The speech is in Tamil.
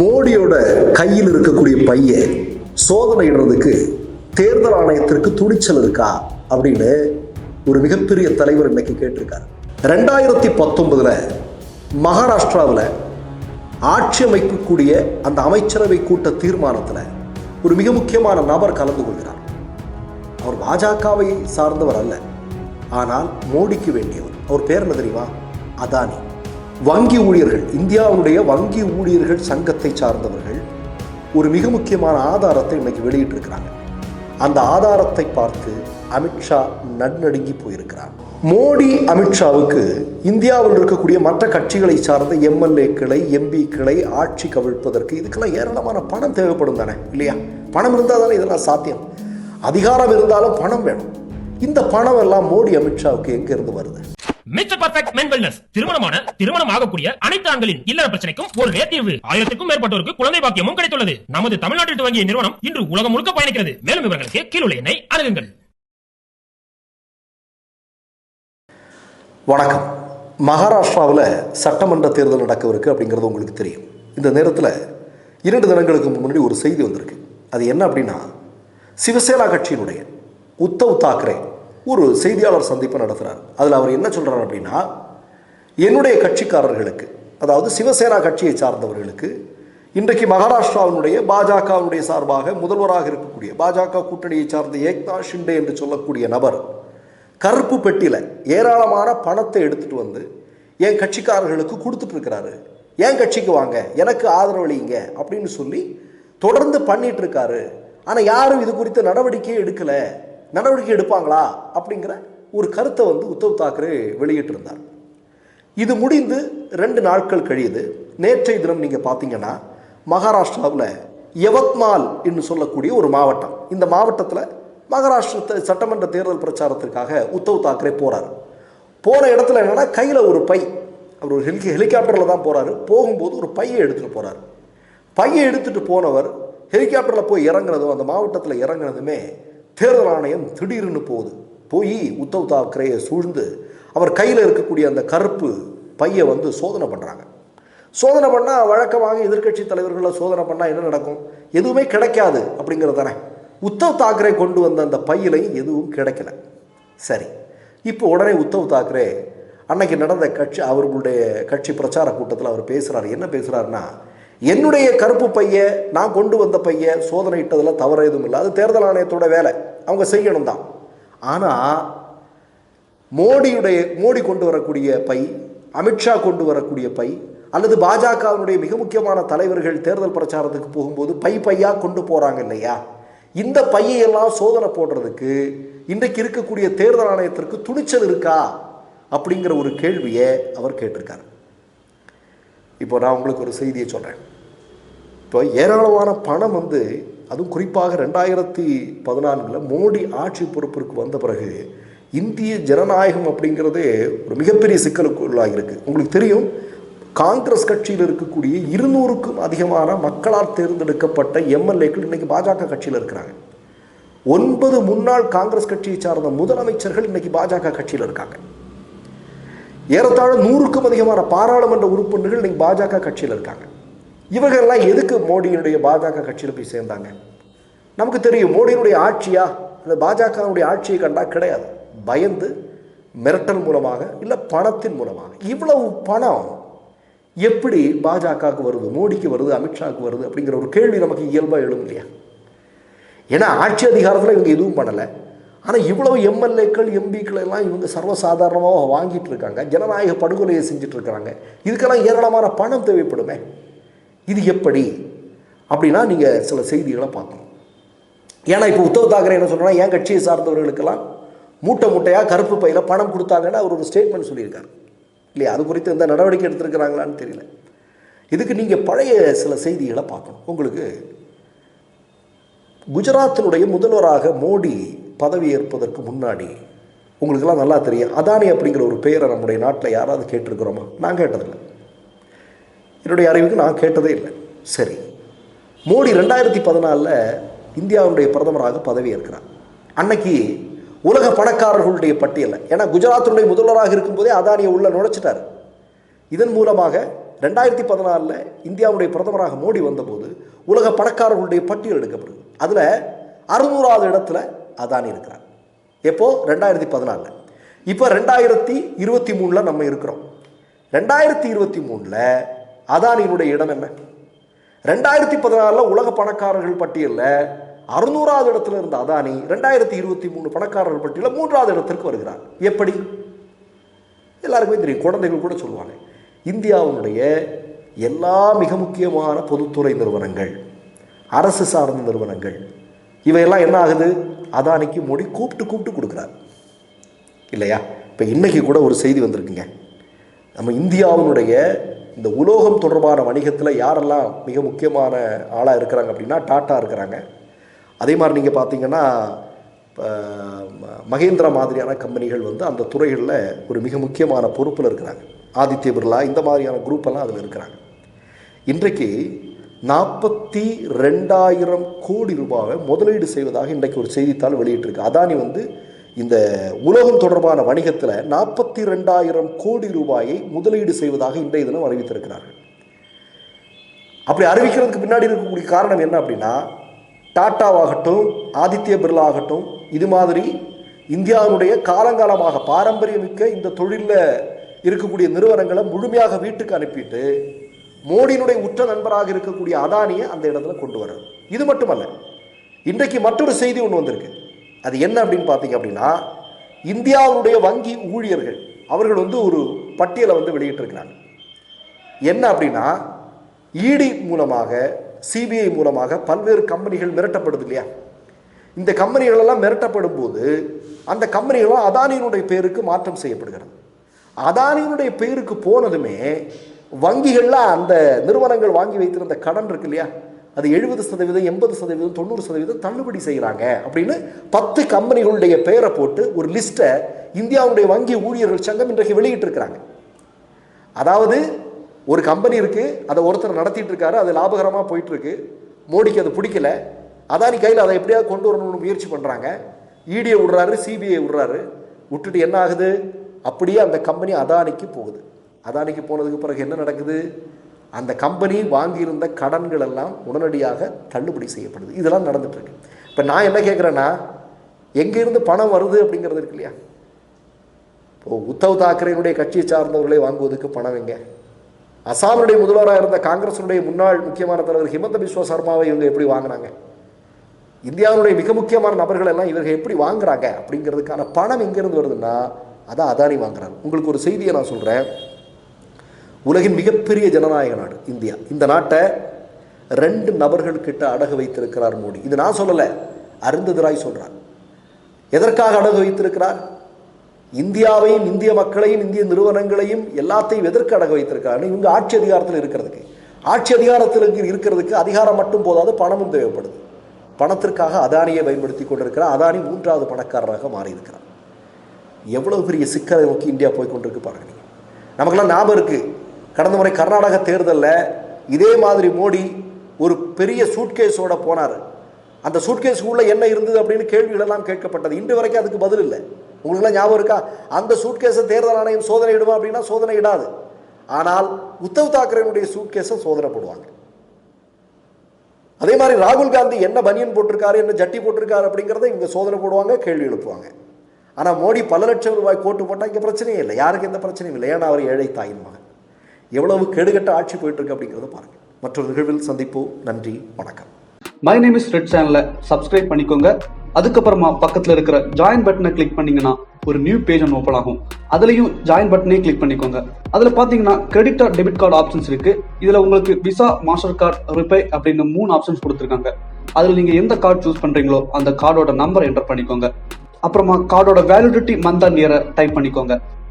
மோடியோட கையில் இருக்கக்கூடிய பைய சோதனையிடுறதுக்கு தேர்தல் ஆணையத்திற்கு துணிச்சல் இருக்கா அப்படின்னு ஒரு மிகப்பெரிய தலைவர் இன்னைக்கு கேட்டிருக்காரு. ரெண்டாயிரத்தி பத்தொன்பதுல மகாராஷ்டிராவில் ஆட்சி அமைக்கக்கூடிய அந்த அமைச்சரவை கூட்ட தீர்மானத்தில் ஒரு மிக முக்கியமான நபர் கலந்து கொள்கிறார். அவர் பாஜகவை சார்ந்தவர் அல்ல. ஆனால் மோடிக்கு வேண்டியவர். அவர் பேர் என்ன தெரியுமா? அதானி. வங்கி ஊழியர்கள் இந்தியாவுடைய வங்கி ஊழியர்கள் சங்கத்தை சார்ந்தவர்கள் ஒரு மிக முக்கியமான ஆதாரத்தை இன்னைக்கு வெளியிட்டிருக்கிறாங்க. அந்த ஆதாரத்தை பார்த்து அமித்ஷா நடுநடுங்கி போயிருக்கிறார். மோடி அமித்ஷாவுக்கு இந்தியாவில் இருக்கக்கூடிய மற்ற கட்சிகளை சார்ந்த எம்எல்ஏக்களை எம்பிக்களை ஆட்சி கவிழ்ப்பதற்கு இதுக்கெல்லாம் ஏராளமான பணம் தேவைப்படும் தானே இல்லையா? பணம் இருந்தால் தானே இதெல்லாம் சாத்தியம். அதிகாரம் இருந்தாலும் பணம் வேணும். இந்த பணம் எல்லாம் மோடி அமித்ஷாவுக்கு எங்கேருந்து வருது? மிஸ்டர் பர்ஃபெக்ட் மென் வெல்னஸ் திருமணமான திருமணம் ஆகக்கூடிய அனைத்து ஆண்களின் இல்லற பிரச்சனைக்கும் ஒரு ஒரே தீர்வு. ஆயிரத்துக்கும் மேற்பட்டோருக்கு குழந்தை பாக்கியமும் கிடைத்துள்ளது. நமது தமிழ்நாட்டில் துவங்கிய நிறுவனம் இன்று உலகம் முழுக்க பயணிக்கிறது. மேலும் இவர்களுக்கு கீழுள்ள எண்ணை அணுகுங்கள். வணக்கம். மகாராஷ்டிராவில் சட்டமன்ற தேர்தல் நடக்கவிருக்கு அப்படிங்கிறது உங்களுக்கு தெரியும். இந்த நேரத்தில் இரண்டு தினங்களுக்கு முன்னாடி ஒரு செய்தி வந்திருக்கு. அது என்ன அப்படின்னா சிவசேனா கட்சியினுடைய உத்தவ் தாக்கரே ஒரு செய்தியாளர் சந்திப்பை நடத்துகிறார் அதில் அவர் என்ன சொல்கிறார் அப்படின்னா என்னுடைய கட்சிக்காரர்களுக்கு அதாவது சிவசேனா கட்சியை சார்ந்தவர்களுக்கு இன்றைக்கு மகாராஷ்டிராவினுடைய பாஜகவினுடைய சார்பாக முதல்வராக இருக்கக்கூடிய பாஜக கூட்டணியை சார்ந்த ஏக்தா ஷிண்டே என்று சொல்லக்கூடிய நபர் கருப்பு பெட்டியில் ஏராளமான பணத்தை எடுத்துகிட்டு வந்து என் கட்சிக்காரர்களுக்கு கொடுத்துட்ருக்கிறாரு என் கட்சிக்கு வாங்க எனக்கு ஆதரவளிங்க அப்படின்னு சொல்லி தொடர்ந்து பண்ணிகிட்ருக்காரு ஆனால் யாரும் இது குறித்த நடவடிக்கையே எடுக்கலை. நடவடிக்கை எடுப்பாங்களா அப்படிங்கிற ஒரு கருத்தை வந்து உத்தவ் தாக்கரே வெளியிட்டிருந்தார். இது முடிந்து ரெண்டு நாட்கள் கழியுது. நேற்றைய தினம் நீங்கள் பார்த்தீங்கன்னா மகாராஷ்டிராவில் யவத்மால் என்று சொல்லக்கூடிய ஒரு மாவட்டம். இந்த மாவட்டத்தில் மகாராஷ்டிர சட்டமன்ற தேர்தல் பிரச்சாரத்திற்காக உத்தவ் தாக்கரே போகிறார் போகிற இடத்துல என்னென்னா கையில் ஒரு பை. அவர் ஒரு ஹெலிகா ஹெலிகாப்டரில் தான் போகிறாரு போகும்போது ஒரு பையை எடுத்துகிட்டு போகிறார் பையை எடுத்துகிட்டு போனவர் ஹெலிகாப்டரில் போய் இறங்குறதும் அந்த மாவட்டத்தில் இறங்குனதுமே தேர்தல் ஆணையம் திடீர்னு போகுது. போய் உத்தவ் தாக்கரேயை சூழ்ந்து அவர் கையில் இருக்கக்கூடிய அந்த கருப்பு பையை வந்து சோதனை பண்ணுறாங்க சோதனை பண்ணால் வழக்கமாக எதிர்க்கட்சி தலைவர்களை சோதனை பண்ணால் என்ன நடக்கும்? எதுவுமே கிடைக்காது அப்படிங்கிறது தானே. உத்தவ் தாக்கரே கொண்டு வந்த அந்த பையிலையும் எதுவும் கிடைக்கல. சரி இப்போ உடனே உத்தவ் தாக்கரே அன்னைக்கு நடந்த கட்சி அவர்களுடைய கட்சி பிரச்சார கூட்டத்தில் அவர் பேசுகிறார் என்ன பேசுகிறாருன்னா என்னுடைய கருப்பு பைய நான் கொண்டு வந்த பைய சோதனை இட்டதில் தவறு எதுவும் இல்லை. அது தேர்தல் ஆணையத்தோட வேலை. அவங்க செய்யணும் தான். ஆனால் மோடியுடைய மோடி கொண்டு வரக்கூடிய பை அமித்ஷா கொண்டு வரக்கூடிய பை அல்லது பாஜகவினுடைய மிக முக்கியமான தலைவர்கள் தேர்தல் பிரச்சாரத்துக்கு போகும்போது பை பையாக கொண்டு போகிறாங்க இல்லையா? இந்த பையெல்லாம் சோதனை போடுறதுக்கு இன்றைக்கு இருக்கக்கூடிய தேர்தல் ஆணையத்திற்கு துணிச்சல் இருக்கா? அப்படிங்கிற ஒரு கேள்வியை அவர் கேட்டிருக்காரு. இப்போ நான் உங்களுக்கு ஒரு செய்தியை சொல்கிறேன் இப்போ ஏராளமான பணம் வந்து அதுவும் குறிப்பாக ரெண்டாயிரத்தி பதினான்கில் மோடி ஆட்சி பொறுப்பிற்கு வந்த பிறகு இந்திய ஜனநாயகம் அப்படிங்கிறதே ஒரு மிகப்பெரிய சிக்கலுக்குள்ளாக இருக்கு. உங்களுக்கு தெரியும் காங்கிரஸ் கட்சியில் இருக்கக்கூடிய இருநூறுக்கும் அதிகமான மக்களால் தேர்ந்தெடுக்கப்பட்ட எம்எல்ஏக்கள் இன்னைக்கு பாஜக கட்சியில் இருக்கிறாங்க. ஒன்பது முன்னாள் காங்கிரஸ் கட்சியை சார்ந்த முதலமைச்சர்கள் இன்னைக்கு பாஜக கட்சியில் இருக்காங்க. ஏறத்தாழ நூறுக்கும் அதிகமான பாராளுமன்ற உறுப்பினர்கள் இன்னைக்கு பாஜக கட்சியில் இருக்காங்க. இவர்கள்லாம் எதுக்கு மோடியினுடைய பாஜக கட்சியில் போய் சேர்ந்தாங்க? நமக்கு தெரியும் மோடியினுடைய ஆட்சியா? அந்த பாஜகவுடைய ஆட்சியை கண்டா கிடையாது. பயந்து மிரட்டல் மூலமாக இல்லை பணத்தின் மூலமாக. இவ்வளவு பணம் எப்படி பாஜகவுக்கு வருது மோடிக்கு வருது அமித்ஷாவுக்கு வருது அப்படிங்கிற ஒரு கேள்வி நமக்கு இயல்பாக எழும் இல்லையா? ஏன்னா ஆட்சி அதிகாரத்தில் இவங்க எதுவும் பண்ணலை. ஆனால் இவ்வளவு எம்எல்ஏக்கள் எம்பிக்கள் எல்லாம் இவங்க சர்வசாதாரணமாக வாங்கிட்டு இருக்காங்க. ஜனநாயக படுகொலையை செஞ்சுட்டு இருக்கிறாங்க இதுக்கெல்லாம் ஏராளமான பணம் தேவைப்படுமே? இது எப்படி? அப்படின்னா நீங்கள் சில செய்திகளை பார்க்கணும். ஏன்னா இப்போ உத்தவ் தாக்கரே என்ன சொல்கிறா என் கட்சியை சார்ந்தவர்களுக்கெல்லாம் மூட்டை மூட்டையாக கருப்பு பையில் பணம் கொடுத்தாங்கன்னு அவர் ஒரு ஸ்டேட்மெண்ட் சொல்லியிருக்காரு. இல்லையா? அது குறித்து எந்த நடவடிக்கை எடுத்திருக்கிறாங்களான்னு தெரியல. இதுக்கு நீங்கள் பழைய சில செய்திகளை பார்க்கணும். உங்களுக்கு குஜராத்தினுடைய முதல்வராக மோடி பதவி ஏற்பதற்கு முன்னாடி உங்களுக்கெல்லாம் நல்லா தெரியும். அதானி அப்படிங்கிற ஒரு பெயரை நம்முடைய நாட்டில் யாராவது கேட்டிருக்கிறோமா? நான் கேட்டதில்லை. என்னுடைய அறிவுக்கு நான் கேட்டதே இல்லை. சரி. மோடி ரெண்டாயிரத்தி பதினாலில் இந்தியாவுடைய பிரதமராக பதவி ஏற்கிறார் அன்னைக்கு உலக பணக்காரர்களுடைய பட்டியலில் ஏன்னா குஜராத்தினுடைய முதல்வராக இருக்கும்போதே அதானியை உள்ள நுழைச்சிட்டார். இதன் மூலமாக ரெண்டாயிரத்தி பதினாலில் இந்தியாவுடைய பிரதமராக மோடி வந்தபோது உலக பணக்காரர்களுடைய பட்டியல் எடுக்கப்படுது. அதில் அறுநூறாவது இடத்துல அதானி இருக்கிறார். எப்போது ரெண்டாயிரத்தி பதினாலில். இப்போ ரெண்டாயிரத்தி இருபத்தி மூணில் நம்ம இருக்கிறோம். ரெண்டாயிரத்தி இருபத்தி மூணில் அதானியினுடைய இடம் என்ன? ரெண்டாயிரத்தி பதினாலில் உலக பணக்காரர்கள் பட்டியலில் அறுநூறாவது இடத்துல இருந்த அதானி ரெண்டாயிரத்தி இருபத்தி மூணு பணக்காரர்கள் பட்டியலில் மூன்றாவது இடத்திற்கு வருகிறார். எப்படி? எல்லாருக்குமே தெரியும். குழந்தைகள் கூட சொல்லுவாங்க. இந்தியாவினுடைய எல்லா மிக முக்கியமான பொதுத்துறை நிறுவனங்கள் அரசு சார்ந்த நிறுவனங்கள் இவையெல்லாம் என்ன ஆகுது? அதானிக்கு மோடி கூப்பிட்டு கூப்பிட்டு கொடுக்குறார். இல்லையா? இப்போ இன்றைக்கி கூட ஒரு செய்தி வந்திருக்குங்க. நம்ம இந்தியாவினுடைய இந்த உலோகம் தொடர்பான வணிகத்தில் யாரெல்லாம் மிக முக்கியமான ஆளாக இருக்கிறாங்க அப்படின்னா டாட்டா இருக்கிறாங்க. அதே மாதிரி நீங்கள் பார்த்தீங்கன்னா மகேந்திரா மாதிரியான கம்பெனிகள் வந்து அந்த துறைகளில் ஒரு மிக முக்கியமான பொறுப்பில் இருக்கிறாங்க. ஆதித்ய பிர்லா இந்த மாதிரியான குரூப்பெல்லாம் அதில் இருக்கிறாங்க. இன்றைக்கு நாற்பத்தி ரெண்டாயிரம் கோடி ரூபாவை முதலீடு செய்வதாக இன்றைக்கு ஒரு செய்தித்தாள் வெளியிட்டிருக்கு. அதானி வந்து இந்த உலகம் தொடர்பான வணிகத்தில் நாற்பத்தி ரெண்டாயிரம் கோடி ரூபாயை முதலீடு செய்வதாக இன்றைய தினம் அறிவித்திருக்கிறார்கள். அப்படி அறிவிக்கிறதுக்கு பின்னாடி இருக்கக்கூடிய காரணம் என்ன அப்படின்னா டாட்டாவாகட்டும் ஆதித்ய பிர்லா ஆகட்டும் இது மாதிரி இந்தியாவினுடைய காலங்காலமாக பாரம்பரியமிக்க இந்த தொழிலில் இருக்கக்கூடிய நிறுவனங்களை முழுமையாக வீட்டுக்கு அனுப்பிட்டு மோடியினுடைய உற்ற நண்பராக இருக்கக்கூடிய அதானியை அந்த இடத்துல கொண்டு வர்றது. இது மட்டுமல்ல இன்றைக்கு மற்றொரு செய்தி ஒன்று வந்திருக்கு. அது என்ன அப்படின்னு பார்த்தீங்க அப்படின்னா இந்தியாவுடைய வங்கி ஊழியர்கள் அவர்கள் வந்து ஒரு பட்டியலை வந்து வெளியிட்டிருக்கிறாங்க. என்ன அப்படின்னா இடி மூலமாக சிபிஐ மூலமாக பல்வேறு கம்பெனிகள் மிரட்டப்படுது இல்லையா? இந்த கம்பெனிகளெல்லாம் மிரட்டப்படும் போது அந்த கம்பெனிகளும் அதானியினுடைய பேருக்கு மாற்றம் செய்யப்படுகிறது. அதானியினுடைய பேருக்கு போனதுமே வங்கிகளில் அந்த நிறுவனங்கள் வாங்கி வைத்திருந்த கடன் இருக்கு இல்லையா? அது எழுபது சதவீதம் எண்பது சதவீதம் தொண்ணூறு சதவீதம் தள்ளுபடி செய்கிறாங்க அப்படின்னு பத்து கம்பெனிகளுடைய பெயரை போட்டு ஒரு லிஸ்ட்டை இந்தியாவுடைய வங்கி ஊழியர்கள் சங்கம் இன்றைக்கு வெளியிட்டிருக்கிறாங்க. அதாவது ஒரு கம்பெனி இருக்குது அதை ஒருத்தர் நடத்திட்டு இருக்காரு அது லாபகரமாக போயிட்டுருக்கு மோடிக்கு அது பிடிக்கல அதானி கையில் அதை எப்படியாவது கொண்டு வரணும்னு முயற்சி பண்ணுறாங்க இடியை விடுறாரு சிபிஐ விடுறாரு விட்டுட்டு என்ன ஆகுது? அப்படியே அந்த கம்பெனி அதானிக்கு போகுது. அதானிக்கு போனதுக்கு பிறகு என்ன நடக்குது? அந்த கம்பெனி வாங்கியிருந்த கடன்கள் எல்லாம் உடனடியாக தள்ளுபடி செய்யப்படுது. இதெல்லாம் நடந்துட்டு இப்போ நான் என்ன கேட்குறேன்னா எங்கேருந்து பணம் வருது அப்படிங்கிறது இருக்கு இல்லையா? இப்போ உத்தவ் தாக்கரேனுடைய கட்சியை சார்ந்தவர்களை வாங்குவதற்கு பணம் எங்க? அசாமுடைய முதல்வராக இருந்த காங்கிரஸினுடைய முன்னாள் முக்கியமான தலைவர் ஹிமந்த பிஸ்வா சர்மாவை இவங்க எப்படி வாங்கினாங்க? இந்தியாவுடைய மிக முக்கியமான நபர்கள் எல்லாம் இவர்கள் எப்படி வாங்குறாங்க அப்படிங்கிறதுக்கான பணம் எங்கேருந்து வருதுன்னா அதான் அதானி வாங்குறாங்க உங்களுக்கு ஒரு செய்தியை நான் சொல்கிறேன் உலகின் மிகப்பெரிய ஜனநாயக நாடு இந்தியா. இந்த நாட்டை ரெண்டு நபர்கள் கிட்ட அடகு வைத்திருக்கிறார் மோடி. இது நான் சொல்லலை அருந்ததிராய் சொல்கிறார் எதற்காக அடகு வைத்திருக்கிறார்? இந்தியாவையும் இந்திய மக்களையும் இந்திய நிறுவனங்களையும் எல்லாத்தையும் எதற்கு அடகு வைத்திருக்கிறார்? இவங்க ஆட்சி அதிகாரத்தில் இருக்கிறதுக்கு. ஆட்சி அதிகாரத்தில் இருக்கிறதுக்கு அதிகாரம் மட்டும் போதாது பணமும் தேவைப்படுது. பணத்திற்காக அதானியை பயன்படுத்தி கொண்டிருக்கிறார். அதானி மூன்றாவது பணக்காரராக மாறியிருக்கிறார். எவ்வளவு பெரிய சிக்கலை நோக்கி இந்தியா போய் கொண்டிருக்கு பாருங்க நமக்கெல்லாம் ஞாபகம் இருக்குது கடந்த முறை கர்நாடக தேர்தலில் இதே மாதிரி மோடி ஒரு பெரிய சூட்கேஸோட போனார். அந்த சூட்கேஸுக்குள்ளே என்ன இருந்தது அப்படின்னு கேள்விகளெல்லாம் கேட்கப்பட்டது. இன்று வரைக்கும் அதுக்கு பதில் இல்லை. உங்களுக்குலாம் ஞாபகம் இருக்கா? அந்த சூட்கேஸை தேர்தல் ஆணையம் சோதனை இடுமா அப்படின்னா சோதனை இடாது. ஆனால் உத்தவ் தாக்கரேனுடைய சூட்கேஸை சோதனை போடுவாங்க. அதே மாதிரி ராகுல் காந்தி என்ன பனியன் போட்டிருக்காரு என்ன ஜட்டி போட்டிருக்காரு அப்படிங்கிறத இவங்க சோதனை போடுவாங்க கேள்வி எழுப்புவாங்க. ஆனால் மோடி பல லட்சம் ரூபாய் கோட்டு போட்டால் இங்கே பிரச்சனையே இல்லை. யாருக்கு எந்த பிரச்சனையும் இல்லை. ஏன்னா அவர் ஏழை தாயின் மகன். எவ்வளவு கெடுகட்ட ஆட்சி போயிட்டு இருக்கு அப்படிங்கிறத பாருங்க. மற்றொரு நிகழ்வில் சந்திப்போம். நன்றி வணக்கம். மை நேம் இஸ் ரெட் சேனலை சப்ஸ்கிரைப் பண்ணிக்கோங்க. அதுக்கப்புறமா பக்கத்துல இருக்கிற ஜாயின் பட்டனை கிளிக் பண்ணீங்கன்னா ஒரு நியூ பேஜ் ஒன்று ஓப்பன் ஆகும். அதுலயும் ஜாயின் பட்டனே கிளிக் பண்ணிக்கோங்க. அதுல பாத்தீங்கன்னா credit or debit card options இருக்கு. இதுல உங்களுக்கு விசா மாஸ்டர் கார்டு ரிப்பே அப்படின்னு மூணு ஆப்ஷன்ஸ் கொடுத்துருக்காங்க. அதுல நீங்க எந்த கார்டு சூஸ் பண்றீங்களோ அந்த கார்டோட நம்பர் என்டர் பண்ணிக்கோங்க. அப்புறமா கார்டோட வேலிடிட்டி மந்த் அண்ட் இயரை டைப் பண்ணிக்கோங்க.